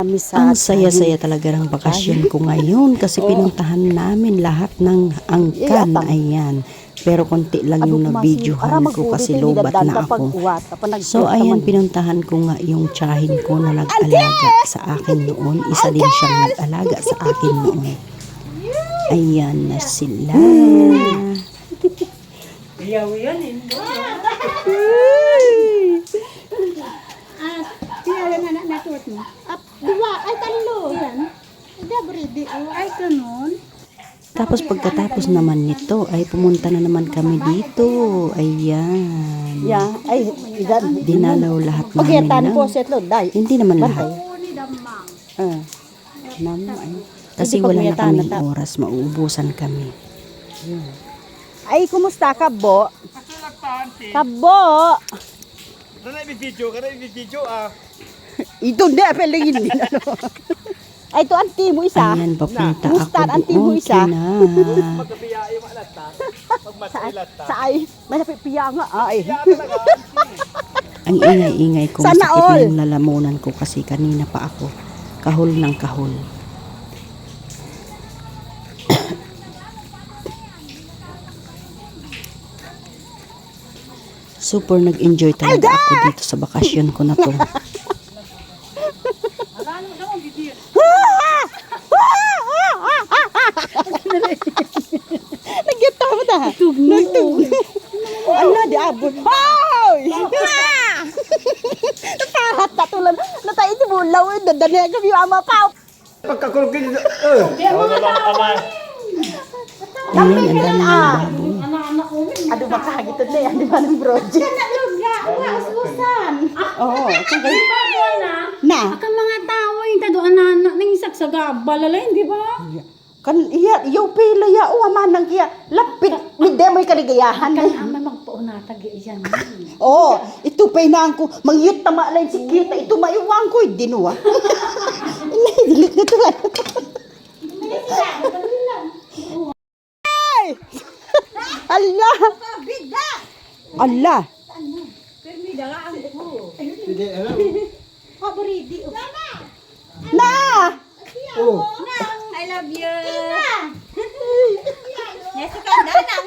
Ang saya-saya talaga ng bakasyon ko ngayon kasi pinuntahan namin lahat ng angkan. Ayan. Pero konti lang yung na-videohan ko kasi lobat na ako. So ayan, pinuntahan ko nga yung tsahin ko na nag-alaga sa akin noon. Isa din siyang nag-alaga sa akin noon. Ayan na sila. Kaya na na natuot mo. Up, dua, ay talo. Yan. Hindi, ready. Oh, ay, ganun. Tapos pagkatapos naman nito ay pumunta na naman kami dito. Ayan. Ya, ay, idan. Dinalaw lahat Okay, namin tan ng... po setlo dai. Hindi naman lahat. Ah. Nam ay. Kasi wala na kaming oras. Mauubusan kami. Ay, kumusta ka, Bo? Kabo! Kana i-video, kana i-video ah. Ito hindi, pelingin din. Ano. Ay, ito auntie mo isa. Ayan, papunta Kumusta ako ang auntie mo isa? kina. Magkabiyae mo alat ta. Pag Sa, masilat ta. sa ay, malapit piya nga. Ay. Ang ingay-ingay ko. Sana Masakit all. na yung lalamunan ko kasi kanina pa ako. Kahol ng kahol. Super nag-enjoy talaga ako dito sa bakasyon ko na to. Nagkita mo ta. Nagtug. Ala, di abot. Hoy! Pahat na tulan. Natay ito mo, law, dadali kami yung ama pa. Pagkakulog kayo. Eh. Ayan, ang dami ng baboy. Ano makakagitod na yan, di ba ng project? Nalog nga, nga, ususan. Oo. Bago na. Na. Akang mga tao yung tadoan na nang isak sa balalayin, di ba? Kan iya, iyo pila ya o manang iya. Lapit ni demoy kaligayahan. Kaya ama magpaunatag iyan. Oh, ito pa inaan ko. Mangyut tama lang si kita. Ito maiwang ko. Dinuwa. Inay, dilit na to. Ay! Allah! Allah! Hindi, alam. Na! Oh. love you. Nasi kandar nak.